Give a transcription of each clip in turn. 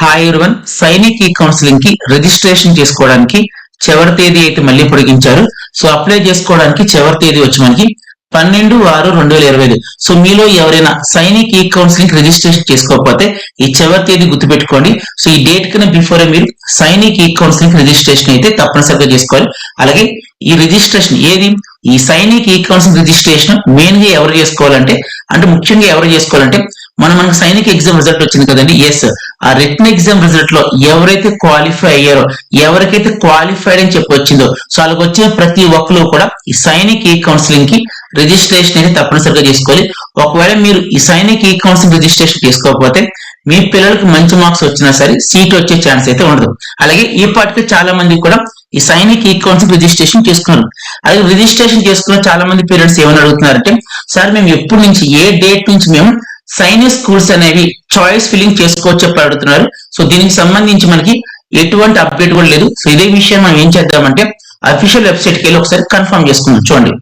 Hi everyone Sainik ఈ కౌన్సిలింగ్కి registration చేసుకోవడానికి చివరి తేదీ అయితే మళ్ళీ పొడిగించారు. సో అప్లై చేసుకోవడానికి చివరి తేదీ వచ్చి మనకి పన్నెండు ఆరు రెండు వేల ఇరవై ఐదు. సో మీలో ఎవరైనా సైనిక్ ఈ కౌన్సిలింగ్ రిజిస్ట్రేషన్ చేసుకోకపోతే ఈ చివరి తేదీ గుర్తుపెట్టుకోండి. సో ఈ డేట్ కన్నా బిఫోర్ మీరు సైనిక్ ఈ కౌన్సిలింగ్ రిజిస్ట్రేషన్ అయితే తప్పనిసరిగా చేసుకోవాలి. అలాగే ఈ రిజిస్ట్రేషన్ ఏది? ఈ సైనిక్ ఈ కౌన్సిలింగ్ రిజిస్ట్రేషన్ మెయిన్గా ఎవరు చేసుకోవాలంటే అంటే ముఖ్యంగా ఎవరు చేసుకోవాలంటే మనం మనకి సైనిక్ ఎగ్జామ్ రిజల్ట్ వచ్చింది కదండి. ఎస్ ఆ రిటర్న్ ఎగ్జామ్ రిజల్ట్లో ఎవరైతే క్వాలిఫై అయ్యారో ఎవరికైతే క్వాలిఫైడ్ అని చెప్పి వచ్చిందో సో వాళ్ళకి వచ్చిన ప్రతి ఒక్కరు కూడా ఈ సైనిక్ ఈ కౌన్సిలింగ్కి రిజిస్ట్రేషన్ అయితే తప్పనిసరిగా చేసుకోవాలి. ఒకవేళ మీరు ఈ సైనిక్ ఈ కౌన్సిలింగ్ రిజిస్ట్రేషన్ చేసుకోకపోతే మీ పిల్లలకు మంచి మార్క్స్ వచ్చినా సరే సీట్ వచ్చే ఛాన్స్ అయితే ఉండదు. అలాగే ఈ పాటికి చాలా మంది కూడా ఈ సైనిక్ ఈ కౌన్సిల్ రిజిస్ట్రేషన్ చేసుకున్నారు. అలాగే రిజిస్ట్రేషన్ చేసుకున్న చాలా మంది పేరెంట్స్ ఏమని అడుగుతున్నారంటే సార్ మేము ఎప్పటి నుంచి ఏ డేట్ నుంచి మేము సైనిక్ స్కూల్స్ అనేవి చాయిస్ ఫిల్లింగ్ చేసుకోవచ్చు చెప్పి అడుగుతున్నారు. సో దీనికి సంబంధించి మనకి ఎటువంటి అప్డేట్ కూడా లేదు. సో ఇదే విషయం మనం ఏం చేద్దామంటే అఫీషియల్ వెబ్సైట్కి వెళ్ళి ఒకసారి కన్ఫర్మ్ చేసుకుందాం. చూడండి.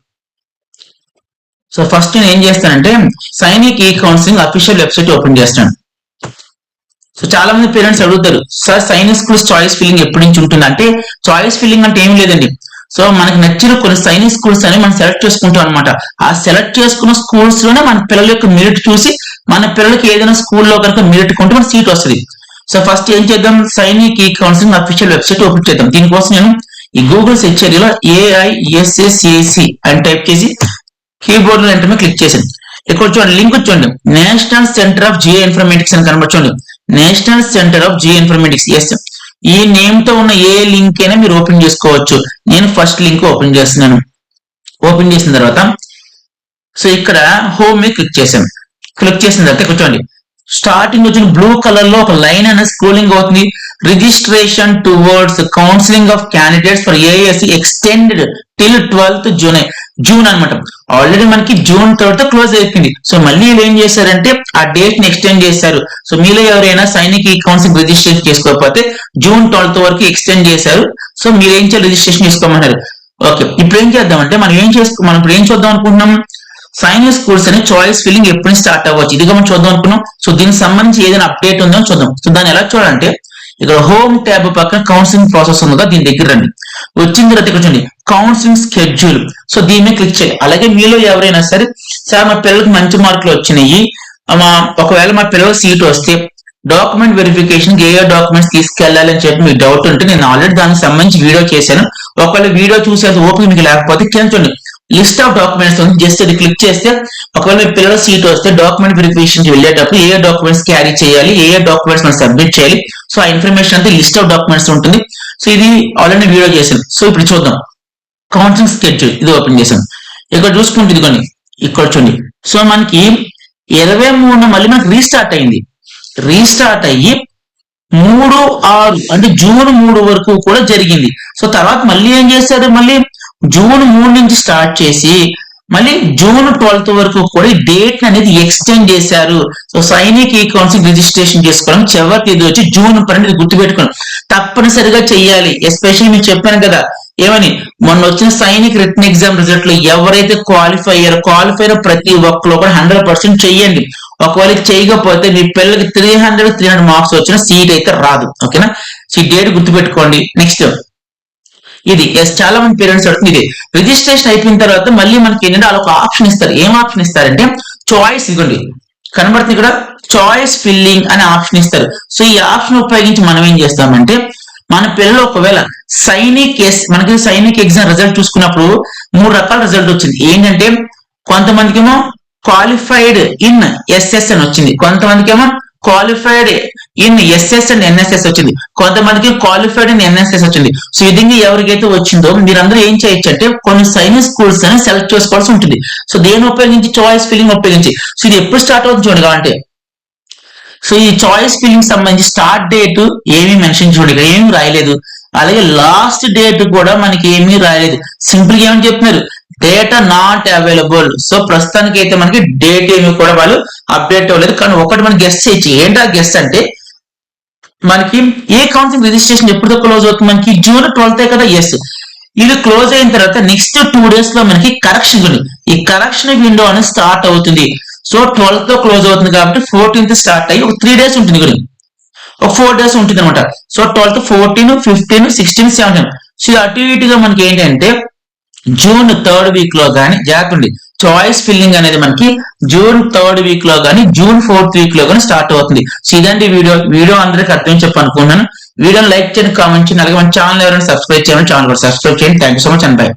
సో ఫస్ట్ నేను ఏం చేస్తానంటే సైనిక్ ఈ కౌన్సిలింగ్ అఫీషియల్ వెబ్సైట్ ఓపెన్ చేస్తాను. సో చాలా మంది పేరెంట్స్ అడుగుతారు sir Sainik schools choice filling ఎప్పటి నుంచి ఉంటుంది అంటే చాయిస్ ఫిల్లింగ్ అంటే ఏం లేదండి. సో మనకి నచ్చిన కొన్ని సైనిక్ స్కూల్స్ అని మనం సెలెక్ట్ చేసుకుంటాం అనమాట ఆ సెలెక్ట్ చేసుకున్న స్కూల్స్లోనే మన పిల్లల యొక్క మెరిట్ చూసి మన పిల్లలకి ఏదైనా స్కూల్లో కనుక మెరిట్ కొంటే మన సీట్ వస్తుంది. సో ఫస్ట్ ఏం చేద్దాం? సైనిక్ ఈ కౌన్సిలింగ్ అఫీషియల్ వెబ్సైట్ ఓపెన్ చేద్దాం. దీనికోసం నేను ఈ గూగుల్ సెర్చ్ ఏరియాలో ఏఐఎస్ఎస్ఏసి అని టైప్ చేసి కీబోర్డ్లో ఎంటర్ క్లిక్ చేశాను. ఇక్కడ చూడండి లింక్ చూడండి. National centre of geo informatics అని కనబడుతుంది. National centre of geo informatics S E నేమ్తో ఉన్న ఏ లింక్ అయినా మీరు ఓపెన్ చేసుకోవచ్చు. నేను ఫస్ట్ లింక్ ఓపెన్ చేస్తున్నాను. ఓపెన్ చేసిన తర్వాత సో ఇక్కడ హోమ్ మీద క్లిక్ చేశాను. క్లిక్ చేసిన తర్వాత కూర్చోండి స్టార్టింగ్ వచ్చిన బ్లూ కలర్లో ఒక లైన్ అనేది స్క్రోలింగ్ అవుతుంది. Registration towards counselling of candidates for A S C extended till twelfth June June అనమాట ఆల్రెడీ మనకి జూన్ తర్వాత క్లోజ్ అయిపోయింది. సో మళ్ళీ వీళ్ళు ఏం చేశారంటే ఆ డేట్ని ఎక్స్టెండ్ చేశారు. సో మీలో ఎవరైనా సైనిక్ ఈ కౌన్సిలింగ్ రిజిస్ట్రేషన్ చేసుకోకపోతే జూన్ ట్వెల్త్ వరకు ఎక్స్టెండ్ చేశారు. సో మీరు ఏం చేయాలి? రిజిస్ట్రేషన్ చేసుకోమన్నారు. ఓకే ఇప్పుడు ఏం చేద్దామంటే మనం ఏం చేసుకో మనం ఇప్పుడు ఏం చూద్దాం అనుకుంటున్నాం? సైనిక్ స్కూల్స్ అని చాయిస్ ఫిల్లింగ్ ఎప్పుడు స్టార్ట్ అవ్వచ్చు. ఇది మనం చూద్దాం అనుకున్నాం. సో దీనికి సంబంధించి ఏదైనా అప్డేట్ ఉందో చూద్దాం. సో దాన్ని ఎలా చూడాలంటే ఇక్కడ హోమ్ ట్యాబ్ పక్కన కౌన్సిలింగ్ ప్రాసెస్ ఉందా దీని దగ్గర రండి. వచ్చిన తర్వాత ఇక్కడ చూడండి. కౌన్సిలింగ్ స్కెడ్యూల్ సో దీని మీద క్లిక్ చేయాలి అలాగే మీలో ఎవరైనా సరే సార్ మా పిల్లలకు మంచి మార్కులు వచ్చినాయి. మా ఒకవేళ మా పిల్లలకు సీట్ వస్తే డాక్యుమెంట్ వెరిఫికేషన్ ఏ ఏ డాక్యుమెంట్స్ తీసుకెళ్ళాలి అని చెప్పి మీకు డౌట్ ఉంటే నేను ఆల్రెడీ దానికి సంబంధించి వీడియో చేశాను. ఒకవేళ వీడియో చూసే ఓపిక మీకు లేకపోతే కింద చూడండి. లిస్ట్ ఆఫ్ డాక్యుమెంట్స్ ఉంది. జస్ట్ అది క్లిక్ చేస్తే ఒకవేళ మీ పిల్లల సీట్ వస్తే డాక్యుమెంట్ వెరిఫికేషన్ వెళ్ళేటప్పుడు ఏ డాక్యుమెంట్స్ క్యారీ చేయాలి ఏ ఏ డాక్యుమెంట్స్ మనం సబ్మిట్ చేయాలి. సో ఆ ఇన్ఫర్మేషన్ అంతా లిస్ట్ ఆఫ్ డాక్యుమెంట్స్ ఉంటుంది. సో ఇది ఆల్రెడీ వీడియో చేశాను. సో ఇప్పుడు చూద్దాం. కౌన్సిలింగ్ స్కెడ్యూల్ ఇది ఓపెన్ చేశాను. ఇక్కడ చూసుకుంటే ఇదిగోండి. ఇక్కడ చూడండి. సో మనకి ఇరవై మూడు మళ్ళీ మనకి రీస్టార్ట్ అయింది. రీస్టార్ట్ అయ్యి మూడు ఆరు అంటే జూన్ మూడు వరకు కూడా జరిగింది. సో తర్వాత మళ్ళీ ఏం చేశారు? మళ్ళీ జూన్ మూడు నుంచి స్టార్ట్ చేసి మళ్ళీ జూన్ ట్వెల్త్ వరకు కూడా డేట్ అనేది ఎక్స్టెండ్ చేశారు. సో సైనిక్ ఈ కౌన్సిల్ రిజిస్ట్రేషన్ చేసుకోవడం చివరి తేదీ వచ్చి జూన్ పన్నెండు గుర్తుపెట్టుకోండి. తప్పనిసరిగా చెయ్యాలి. ఎస్పెషల్లీ మీకు చెప్పాను కదా. ఏమని? మొన్న వచ్చిన సైనిక్ రిటర్న్ ఎగ్జామ్ రిజల్ట్లో ఎవరైతే క్వాలిఫై అయ్యారో క్వాలిఫై ప్రతి ఒక్కరు కూడా హండ్రెడ్ పర్సెంట్ చెయ్యండి. ఒకవేళ చేయకపోతే మీ పిల్లలకి three hundred three hundred marks వచ్చిన సీట్ అయితే రాదు. ఓకేనా? సో ఈ డేట్ గుర్తుపెట్టుకోండి. నెక్స్ట్ ఇది. ఎస్ చాలా మంది పేరెంట్స్ అడుగుతుంది ఇది. రిజిస్ట్రేషన్ అయిపోయిన తర్వాత మళ్ళీ మనకి ఏంటంటే వాళ్ళు ఒక ఆప్షన్ ఇస్తారు. ఏం ఆప్షన్ ఇస్తారంటే చాయిస్ ఇదిగోండి కనబడుతుంది ఇక్కడ చాయిస్ ఫిల్లింగ్ అనే ఆప్షన్ ఇస్తారు. సో ఈ ఆప్షన్ ఉపయోగించి మనం ఏం చేస్తామంటే మన పిల్లలు ఒకవేళ సైనిక్ ఎస్ మనకి సైనిక్ ఎగ్జామ్ రిజల్ట్ చూసుకున్నప్పుడు మూడు రకాల రిజల్ట్ వచ్చింది. ఏంటంటే కొంతమందికి ఏమో క్వాలిఫైడ్ ఇన్ ఎస్ఎస్ అని వచ్చింది. కొంతమందికి ఏమో qualified in SS and NSS వచ్చింది. కొంతమందికి క్వాలిఫైడ్ అండ్ ఎన్ఎస్ఎస్ వచ్చింది. సో ఇది ఎవరికైతే వచ్చిందో మీరందరూ ఏం చేయొచ్చు అంటే కొన్ని సైనిక్ స్కూల్స్ అని సెలెక్ట్ చేసుకోవాల్సి ఉంటుంది. సో దేని ఉపయోగించి? చాయిస్ ఫిల్లింగ్ ఉపయోగించి. సో ఇది ఎప్పుడు స్టార్ట్ అవుతుంది చూడండి కావాలంటే సో ఈ చాయిస్ ఫిల్లింగ్ సంబంధించి స్టార్ట్ డేట్ ఏమీ మెన్షన్ చూడగా ఏమీ రాయలేదు. అలాగే లాస్ట్ డేట్ కూడా మనకి ఏమీ రాయలేదు. సింపుల్గా ఏమని చెప్తున్నారు? డేటా నాట్ అవైలబుల్ సో ప్రస్తుతానికి అయితే మనకి డేట్ ఏమి కూడా వాళ్ళు అప్డేట్ అవ్వలేదు. కానీ ఒకటి మనం గెస్ట్ చేయొచ్చు. ఏంటా గెస్ట్ అంటే మనకి ఏ కౌన్సిలింగ్ రిజిస్ట్రేషన్ ఎప్పుడు క్లోజ్ అవుతుంది? మనకి జూన్ ట్వెల్త్ కదా? ఎస్ ఇది క్లోజ్ అయిన తర్వాత నెక్స్ట్ టూ డేస్లో మనకి కరెక్షన్ ఉంది. ఈ కరెక్షన్ విండో అనేది స్టార్ట్ అవుతుంది. సో ట్వెల్త్లో క్లోజ్ అవుతుంది కాబట్టి ఫోర్టీన్త్ స్టార్ట్ అయ్యి ఒక త్రీ డేస్ ఉంటుంది గుడి ఒక ఫోర్ డేస్ ఉంటుంది అనమాట. So twelfth fourteen fifteen sixteen seventeen so అటు ఇటుగా మనకి ఏంటంటే జూన్ థర్డ్ వీక్లో కానీ జాగ్రత్త చాయిస్ ఫిల్లింగ్ అనేది మనకి జూన్ థర్డ్ వీక్లో కానీ జూన్ ఫోర్త్ వీక్లో కానీ స్టార్ట్ అవుతుంది. ఇదండి వీడియో. వీడియో అందరికీ అర్థం చెప్పనుకున్నాను వీడియోని లైక్ చేయండి కామెంట్ చేయండి అలాగే మన ఛానల్ ఎవరైనా సబ్స్క్రైబ్ చేయండి ఛానల్ కూడా సబ్స్క్రైబ్ చేయండి. Thank you so much and bye